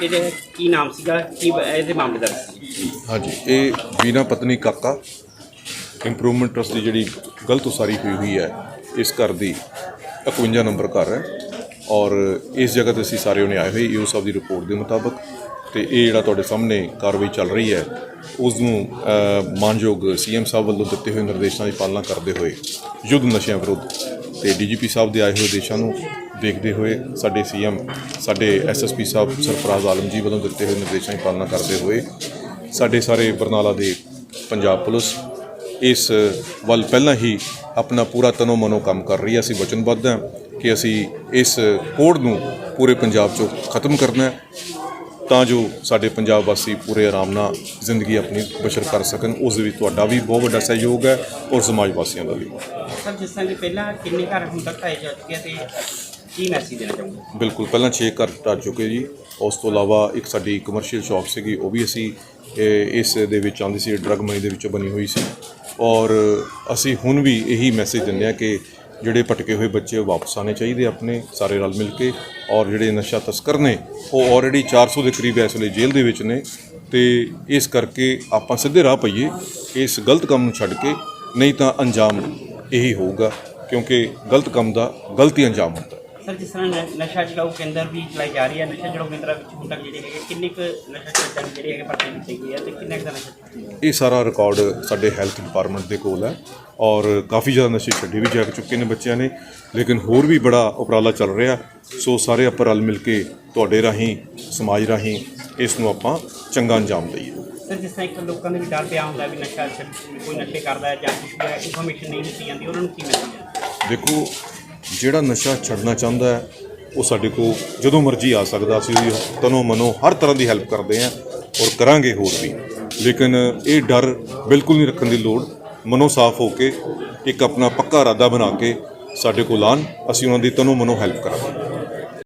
ਇਹਦੇ ਕੀ ਨਾਮ ਸੀਗਾ ਕੀ ਬ- ਇਹਦੇ ਮਾਮਲੇ ਦਾ ਸੀ? ਹਾਂਜੀ ਇਹ ਬਿਨਾ ਪਤਨੀ ਕਾਕਾ ਇੰਪਰੂਵਮੈਂਟ ਟਰਸਟ ਦੀ ਜਿਹੜੀ ਗਲਤ ਉਸਾਰੀ ਹੋਈ ਹੋਈ ਹੈ ਇਸ ਘਰ ਦੀ 51 ਨੰਬਰ ਘਰ ਹੈ ਔਰ ਇਸ ਜਗ੍ਹਾ ਤੇ ਅਸੀਂ ਸਾਰੇ ਉਹਨੇ ਆਏ ਹੋਏ ਯੂ ਸਾਹਿਬ ਦੀ ਰਿਪੋਰਟ ਦੇ ਮੁਤਾਬਕ ਤੇ ਇਹ ਜਿਹੜਾ ਤੁਹਾਡੇ ਸਾਹਮਣੇ ਕਾਰਵਾਈ ਚੱਲ ਰਹੀ ਹੈ ਉਸ ਨੂੰ ਅ, ਮਾਨਯੋਗ ਸੀਐਮ ਸਾਹਿਬ ਵੱਲੋਂ ਦਿੱਤੇ ਹੋਏ ਨਿਰਦੇਸ਼ਾਂ ਦੀ ਪਾਲਣਾ ਕਰਦੇ ਹੋਏ ਯੁੱਧ ਨਸ਼ਿਆਂ ਵਿਰੁੱਧ ਤੇ ਡੀਜੀਪੀ ਸਾਹਿਬ ਦੇ ਆਏ ਹੋਏ ਦੇਸ਼ਾਂ ਨੂੰ ਦੇਖਦੇ ਹੋਏ ਸਾਡੇ ਸੀਐਮ, ਸਾਡੇ ਐਸਐਸਪੀ ਸਾਹਿਬ ਸਰਫਰਾਜ਼ ਆਲਮ ਜੀ ਵੱਲੋਂ ਦਿੱਤੇ ਹੋਏ ਨਿਰਦੇਸ਼ਾਂ ਦੀ ਪਾਲਣਾ ਕਰਦੇ ਹੋਏ ਸਾਡੇ ਸਾਰੇ ਬਰਨਾਲਾ ਦੇ ਪੰਜਾਬ ਪੁਲਿਸ ਇਸ ਵੱਲ ਪਹਿਲਾਂ ਹੀ ਆਪਣਾ ਪੂਰਾ ਤਨੋ ਮਨੋ ਕੰਮ ਕਰ ਰਹੀ ਹੈ। ਅਸੀਂ ਵਚਨਬੱਧ ਹਾਂ ਕਿ ਅਸੀਂ ਇਸ ਕੋਡ ਨੂੰ ਪੂਰੇ ਪੰਜਾਬ 'ਚੋਂ ਖਤਮ ਕਰਨਾ ਹੈ ਤਾਂ ਜੋ ਸਾਡੇ ਪੰਜਾਬ ਵਾਸੀ ਪੂਰੇ ਆਰਾਮ ਨਾਲ ਜ਼ਿੰਦਗੀ ਆਪਣੀ ਬਸ਼ਰ ਕਰ ਸਕਣ। ਉਸ ਦੇ ਵਿੱਚ ਤੁਹਾਡਾ ਵੀ ਬਹੁਤ ਵੱਡਾ ਸਹਿਯੋਗ ਹੈ ਔਰ ਸਮਾਜ ਵਾਸੀਆਂ ਦਾ ਵੀ। ਸਰ, ਜਿਸ ਤਰ੍ਹਾਂ ਕਿ ਪਹਿਲਾਂ ਕਿੰਨੇ ਘਰ ਹੁਣ ਤੱਕ ਢਾਏ ਜਾ ਚੁੱਕੇ ਤੇ ਕੀ ਮੈਸੇਜ ਦੇਣਾ ਚਾਹੁੰਦੇ ਬਿਲਕੁਲ ਪਹਿਲਾਂ 6 ਘਰ ਟੱਟ ਚੁੱਕੇ ਜੀ। ਉਸ ਤੋਂ ਇਲਾਵਾ ਇੱਕ ਸਾਡੀ ਕਮਰਸ਼ੀਅਲ ਸ਼ਾਪ ਸੀਗੀ ਉਹ ਵੀ ਅਸੀਂ ਇਹ, ਇਸ ਦੇ ਵਿੱਚ ਆਉਂਦੀ ਸੀ ਡਰਗ ਮਨੀ ਦੇ ਵਿੱਚੋਂ ਬਣੀ ਹੋਈ ਸੀ। ਔਰ ਅਸੀਂ ਹੁਣ ਵੀ ਇਹੀ ਮੈਸੇਜ ਦਿੰਦੇ ਆ ਕਿ ਜਿਹੜੇ ਭਟਕੇ ਹੋਏ ਬੱਚੇ ਵਾਪਸ ਆਣੇ ਚਾਹੀਦੇ ਆਪਣੇ ਸਾਰੇ ਰਲ ਮਿਲ ਕੇ। ਔਰ ਜਿਹੜੇ ਨਸ਼ਾ ਤਸਕਰ ਨੇ ਉਹ ਆਲਰੇਡੀ 400 ਦੇ ਕਰੀਬ ਇਸ ਵੇਲੇ ਜੇਲ੍ਹ ਦੇ ਵਿੱਚ ਨੇ। ਤੇ ਇਸ ਕਰਕੇ ਆਪਾਂ ਸਿੱਧੇ ਰਾਹ ਪਈਏ ਇਸ ਗਲਤ ਕੰਮ ਨੂੰ ਛੱਡ ਕੇ। ਨਹੀਂ ਤਾਂ ਅੰਜਾਮ ਇਹੀ ਹੋਊਗਾ ਕਿਉਂਕਿ ਗਲਤ ਕੰਮ ਦਾ ਗਲਤੀ ਅੰਜਾਮ ਹੁੰਦਾ। ਸਰ ਜਿਸ ਤਰ੍ਹਾਂ ਨਸ਼ਾ ਛਡਾਊ ਕੇਂਦਰ ਵੀ ਚਲਾਈ ਜਾ ਰਹੀ ਹੈ ਨਸ਼ਾ ਛਡਾਊ ਕੇਂਦਰਾਂ ਵਿੱਚ ਹੁਣ ਤੱਕ ਜਿਹੜੇ ਹੈਗੇ ਕਿੰਨੇ ਕੁ ਨਸ਼ਾ ਛਡਾਊ ਜਿਹੜੇ ਹੈਗੇ ਭਰਤੀ ਕੀਤੇ ਗਏ ਆ ਤੇ ਕਿੰਨੇ ਕੁ ਦਾ ਨਸ਼ਾ? ਇਹ ਸਾਰਾ ਰਿਕਾਰਡ ਸਾਡੇ ਹੈਲਥ ਡਿਪਾਰਟਮੈਂਟ ਦੇ ਕੋਲ ਹੈ ਔਰ ਕਾਫੀ ਜ਼ਿਆਦਾ ਨਸ਼ੇ ਛੱਡੇ ਵੀ ਜਾ ਚੁੱਕੇ ਨੇ ਬੱਚਿਆਂ ਨੇ ਲੇਕਿਨ ਹੋਰ ਵੀ ਬੜਾ ਉਪਰਾਲਾ ਚੱਲ ਰਿਹਾ। ਸੋ ਸਾਰੇ ਆਪਾਂ ਰਲ ਮਿਲ ਕੇ ਤੁਹਾਡੇ ਰਾਹੀਂ ਸਮਾਜ ਰਾਹੀਂ ਇਸ ਨੂੰ ਆਪਾਂ ਚੰਗਾ ਅੰਜਾਮ ਦਈਏ। ਸਰ ਜਿਸ ਤਰ੍ਹਾਂ ਇੱਕ ਲੋਕਾਂ ਦੇ ਵੀ ਡਰ ਪਿਆ ਹੁੰਦਾ ਵੀ ਨਸ਼ਾ ਕੋਈ ਨਸ਼ੇ ਕਰਦਾ ਹੈ ਜਾਂ ਕੁਝ ਇਨਫੋਰਮੇਸ਼ਨ ਨਹੀਂ ਦਿੱਤੀ ਜਾਂਦੀ ਉਹਨਾਂ ਨੂੰ ਕੀ ਹੈ? ਦੇਖੋ ਜਿਹੜਾ ਨਸ਼ਾ ਛੱਡਣਾ ਚਾਹੁੰਦਾ ਹੈ, ਉਹ ਸਾਡੇ ਕੋਲ ਜਦੋਂ ਮਰਜ਼ੀ ਆ ਸਕਦਾ। ਅਸੀਂ ਉਹਦੀ ਤਨੋ ਮਨੋ ਹਰ ਤਰ੍ਹਾਂ ਦੀ ਹੈਲਪ ਕਰਦੇ ਹਾਂ ਔਰ ਕਰਾਂਗੇ ਹੋਰ ਵੀ। ਲੇਕਿਨ ਇਹ ਡਰ ਬਿਲਕੁਲ ਨਹੀਂ ਰੱਖਣ ਦੀ ਲੋੜ। ਮਨੋ ਸਾਫ਼ ਹੋ ਕੇ ਇੱਕ ਆਪਣਾ ਪੱਕਾ ਇਰਾਦਾ ਬਣਾ ਕੇ ਸਾਡੇ ਕੋਲ ਆਉਣ। ਅਸੀਂ ਉਹਨਾਂ ਦੀ ਤਨੋ ਮਨੋ ਹੈਲਪ ਕਰਾਂਗੇ।